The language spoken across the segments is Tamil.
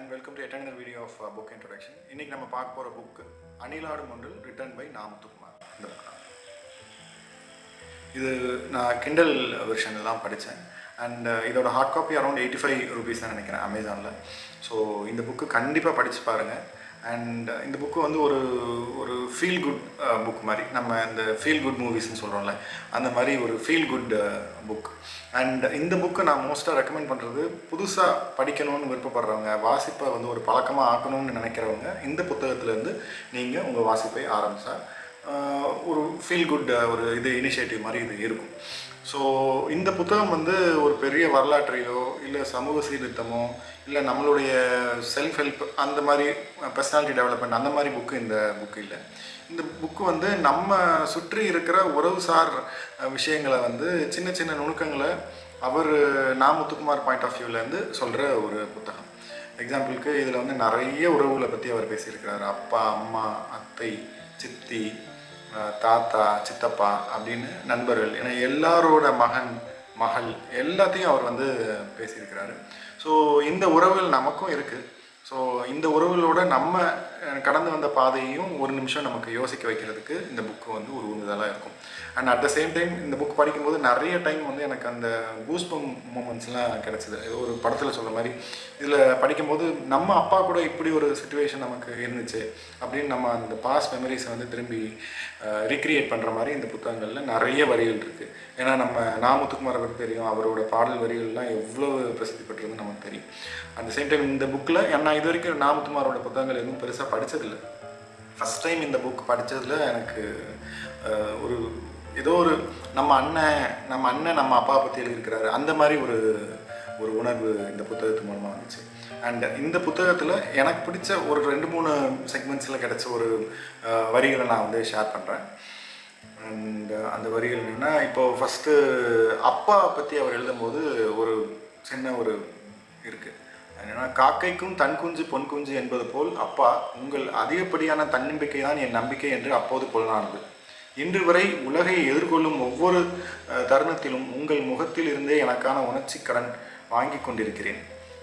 And welcome to another video of book introduction இன்னைக்கு நம்ம பார்க்க போகிற புக்கு அணிலாடும் ஒன்றில் ரிட்டன் பை நாமத்துக்குமார் இந்த தான். இது நான் கிண்டல் வெர்ஷனில் தான் படித்தேன் அண்ட் uh, இதோட hard copy around eighty five rupees தான் நினைக்கிறேன் அமேசானில் ஸோ இந்த புக்கு கண்டிப்பாக படித்து பாருங்கள் அண்ட் uh, இந்த புக்கு வந்து ஒரு ஒரு ஃபீல் குட் புக் மாதிரி. நம்ம இந்த ஃபீல் குட் மூவிஸ்னு சொல்கிறோம்ல அந்த மாதிரி ஒரு ஃபீல் குட் புக் அண்ட் இந்த புக்கை நான் மோஸ்ட்டாக ரெக்கமெண்ட் பண்ணுறது புதுசாக படிக்கணும்னு விருப்பப்படுறவங்க வாசிப்பை வந்து ஒரு பழக்கமாக ஆக்கணும்னு நினைக்கிறவங்க இந்த புத்தகத்துலேருந்து நீங்கள் உங்கள் வாசிப்பை ஆரம்பித்தா uh, ஒரு ஃபீல் குட் uh, ஒரு இது இனிஷியேட்டிவ் மாதிரி இது இருக்கும். ஸோ இந்த புத்தகம் வந்து ஒரு பெரிய வரலாற்றையோ இல்லை சமூக சீர்திருத்தமோ இல்லை நம்மளுடைய செல்ஃப் ஹெல்ப் அந்த மாதிரி பர்சனாலிட்டி டெவலப்மெண்ட் அந்த மாதிரி புக்கு இந்த புக்கு இல்லை. இந்த புக்கு வந்து நம்ம சுற்றி இருக்கிற உறவுசார் விஷயங்களை வந்து சின்ன சின்ன நுணுக்கங்களை அவர் நா முத்துக்குமார் பாயிண்ட் ஆஃப் வியூலேருந்து சொல்கிற ஒரு புத்தகம். எக்ஸாம்பிளுக்கு இதில் வந்து நிறைய உறவுகளை பற்றி அவர் பேசியிருக்கிறார். அப்பா அம்மா அத்தை சித்தி தாத்தா சித்தப்பா அப்படின்னு நண்பர்கள் ஏன்னா எல்லாரோட மகன் மகள் எல்லாத்தையும் அவர் வந்து பேசியிருக்கிறாரு. ஸோ இந்த உறவுகள் நமக்கும் இருக்குது ஸோ இந்த உறவுகளோட நம்ம கடந்து வந்த பாதையையும் ஒரு நிமிஷம் நமக்கு யோசிக்க வைக்கிறதுக்கு இந்த புக்கு வந்து ஒரு உந்துதலாக இருக்கும். And at the same time இந்த புக் படிக்கும்போது நிறைய டைம் வந்து எனக்கு அந்த கூஸ்பம் மூமெண்ட்ஸ்லாம் கிடச்சிது. ஏதோ ஒரு படத்தில் சொல்ல மாதிரி. இதில் படிக்கும்போது நம்ம அப்பா கூட இப்படி ஒரு சுச்சுவேஷன் நமக்கு இருந்துச்சு அப்படின்னு நம்ம அந்த பாஸ் மெமரிஸை வந்து திரும்பி ரீக்ரியேட் பண்ணுற மாதிரி இந்த புத்தகங்களில் நிறைய வரிகள் இருக்குது ஏன்னா நம்ம நாமுத்துக்குமார் பற்றி தெரியும். அவரோட பாடல் வரிகள்லாம் எவ்வளோ பிரசித்தி பெற்றிருந்து நமக்கு தெரியும். அட் சேம் டைம் இந்த புக்கில் என்ன இது வரைக்கும் நாமத்துமாரோட புத்தகங்கள் எதுவும் பெருசாக படித்ததில்லை ஃபஸ்ட் டைம் இந்த புக் படித்ததில் எனக்கு ஒரு ஏதோ ஒரு நம்ம அண்ணன் நம்ம அண்ணன் நம்ம அப்பா பற்றி எழுதியிருக்கிறாரு. அந்த மாதிரி ஒரு ஒரு உணர்வு இந்த புத்தகத்து மூலமாக வந்துச்சு. அண்ட் இந்த புத்தகத்தில் எனக்கு பிடிச்ச ஒரு ரெண்டு மூணு செக்மெண்ட்ஸில் கிடைச்ச ஒரு வரிகளை நான் வந்து ஷேர் பண்ணுறேன் அண்ட் அந்த வரிகள் என்னென்னா இப்போது ஃபஸ்ட்டு அப்பா பற்றி அவர் எழுதும்போது ஒரு சின்ன ஒரு இருக்குது ஏன்னா காக்கைக்கும் தன் குஞ்சு பொன் குஞ்சு என்பது போல் அப்பா உங்கள் அதிகப்படியான தன்னம்பிக்கை தான் என் நம்பிக்கை என்று அப்போது புலனானது. இன்று வரை உலகை எதிர்கொள்ளும் ஒவ்வொரு தருணத்திலும் உங்கள் முகத்தில் இருந்தே எனக்கான உணர்ச்சி கடன் வாங்கி கொண்டிருக்கிறேன்.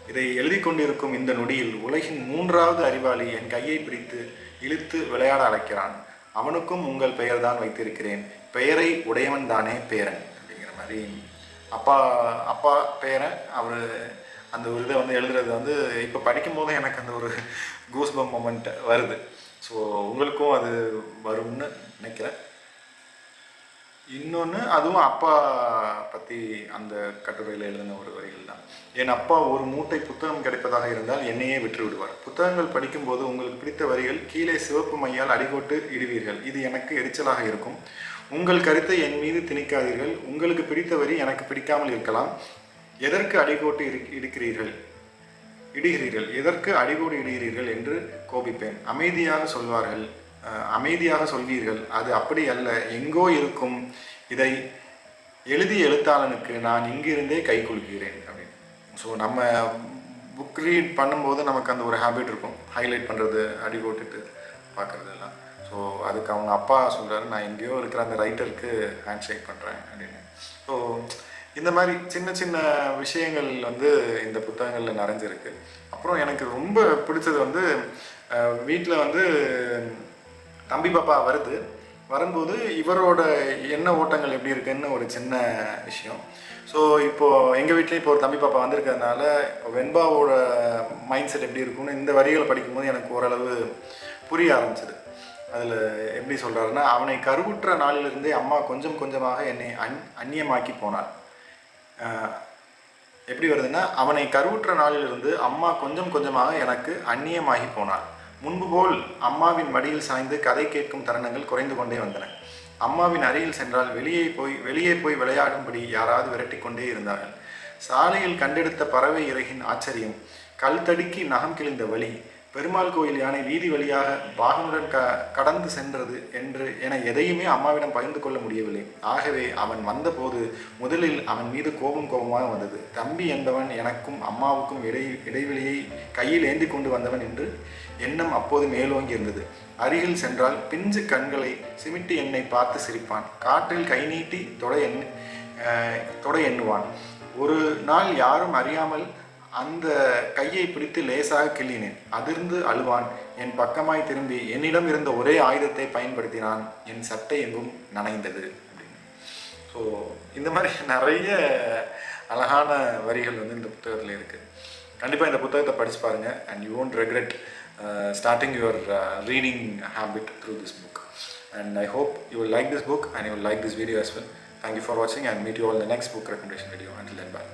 இதை எழுதி கொண்டிருக்கும் இந்த நொடியில் உலகின் மூன்றாவது அறிவாளி என் கையை பிடித்து இழுத்து விளையாட அழைக்கிறான். அவனுக்கும் உங்கள் பெயர் தான் வைத்திருக்கிறேன். பெயரை உடையவன் தானே பேரன். அப்படிங்கிற மாதிரி. அப்பா அப்பா பேரன் அவர் அந்த ஒரு இதை வந்து எழுதுறது வந்து இப்போ படிக்கும்போது எனக்கு அந்த ஒரு கூஸ்பம் மொமெண்ட் வருது. ஸோ உங்களுக்கும் அது வரும்னு நினைக்கிறேன். இன்னொன்று அதுவும் அப்பா பற்றி அந்த கட்டுரையில் எழுதின ஒரு வரிகள் தான். என் அப்பா ஒரு மூட்டை புத்தகம் கிடைப்பதாக இருந்தால் என்னையே விட்டு விடுவார் புத்தகங்கள் படிக்கும்போது உங்களுக்கு பிடித்த வரிகள் கீழே சிவப்பு மையால் அடிகோட்டு இடுவீர்கள். இது எனக்கு எரிச்சலாக இருக்கும். உங்கள் கருத்தை என் மீது திணிக்காதீர்கள். உங்களுக்கு பிடித்த வரி எனக்கு பிடிக்காமல் இருக்கலாம். எதற்கு அடிகோட்டு இரு இடுக்கிறீர்கள்? இடுகிறீர்கள். எதற்கு அடிகோடு இடுகிறீர்கள் என்று கோபிப்பேன். அமைதியாக சொல்வார்கள். அமைதியாக சொல்வீர்கள். அது அப்படி அல்ல. எங்கோ இருக்கும் இதை எழுதிய எழுத்தாளனுக்கு நான் இங்கிருந்தே கை கொள்கிறேன் அப்படின்னு. ஸோ நம்ம புக் ரீட் பண்ணும்போது நமக்கு அந்த ஒரு ஹேபிட் இருக்கும். ஹைலைட் பண்ணுறது அடி போட்டுட்டு பார்க்குறது எல்லாம் ஸோ அதுக்கு அவங்க அப்பா சொல்கிறாரு நான் எங்கேயோ இருக்கிற அந்த ரைட்டருக்கு ஹேண்ட் ஷேக் பண்ணுறேன் அப்படின்னு. ஸோ இந்த மாதிரி சின்ன சின்ன விஷயங்கள் வந்து இந்த புத்தகங்களில் நிறைஞ்சிருக்கு. அப்புறம் எனக்கு ரொம்ப பிடிச்சது வந்து வீட்டில் வந்து தம்பி பாப்பா வருது. வரும்போது இவரோட என்ன ஓட்டங்கள் எப்படி இருக்குன்னு ஒரு சின்ன விஷயம். ஸோ இப்போது எங்கள் வீட்லேயும் இப்போ ஒரு தம்பி பாப்பா வந்திருக்கிறதுனால வெண்பாவோட மைண்ட் செட் எப்படி இருக்கும்னு இந்த வரிகளை படிக்கும்போது எனக்கு ஓரளவு புரிய ஆரம்பிச்சது. அதில் எப்படி சொல்கிறாருன்னா அவனை கருவுற்ற நாளிலிருந்தே அம்மா கொஞ்சம் கொஞ்சமாக என்னை அந் அந்நியமாக்கி போனார் எப்படி வருதுன்னா அவனை கருவுற்ற நாளிலிருந்து அம்மா கொஞ்சம் கொஞ்சமாக எனக்கு அந்நியமாகி போனார் முன்பு போல் அம்மாவின் மடியில் சாய்ந்து கதை கேட்கும் தருணங்கள் குறைந்து கொண்டே வந்தன. அம்மாவின் அருகில் சென்றால் வெளியே போய் வெளியே போய் விளையாடும்படி யாராவது விரட்டி கொண்டே இருந்தார்கள். சாலையில் கண்டெடுத்த பறவை இறகின் ஆச்சரியம். கல் தடுக்கி நகம் கிழிந்த வழி பெருமாள் கோயில் யானை வீதி வழியாக பாகனுடன் க கடந்து சென்றது என்று என எதையுமே அம்மாவிடம் பகிர்ந்து கொள்ள முடியவில்லை. ஆகவே அவன் வந்தபோது முதலில் அவன் மீது கோபம் கோபமாக வந்தது. தம்பி என்பவன் எனக்கும் அம்மாவுக்கும் இடை இடைவெளியை கையில் ஏந்தி கொண்டு வந்தவன் என்று எண்ணம் அப்போது மேலோங்கி இருந்தது. அருகில் சென்றால் பிஞ்சு கண்களை சிமிட்டு என்னை பார்த்து சிரிப்பான். காற்றில் கை நீட்டி தொடை எண் தொடை எண்ணுவான். ஒரு நாள் யாரும் அறியாமல் அந்த கையை பிடித்து லேசாக கிள்ளினேன் அதிர்ந்து அழுவான் என் பக்கமாய் திரும்பி என்னிடம் இருந்த ஒரே ஆயுதத்தை பயன்படுத்தினான் என் சட்டை எங்கும் நனைந்தது அப்படின்னு ஸோ இந்த மாதிரி நிறைய அழகான வரிகள் வந்து இந்த புத்தகத்தில் இருக்குது கண்டிப்பாக இந்த புத்தகத்தை படித்து பாருங்கள் and you won't regret starting your reading habit through this book and I hope you will like this book and you will like this video as well thank you for வாட்சிங் and meet you all the next book recommendation video and len bye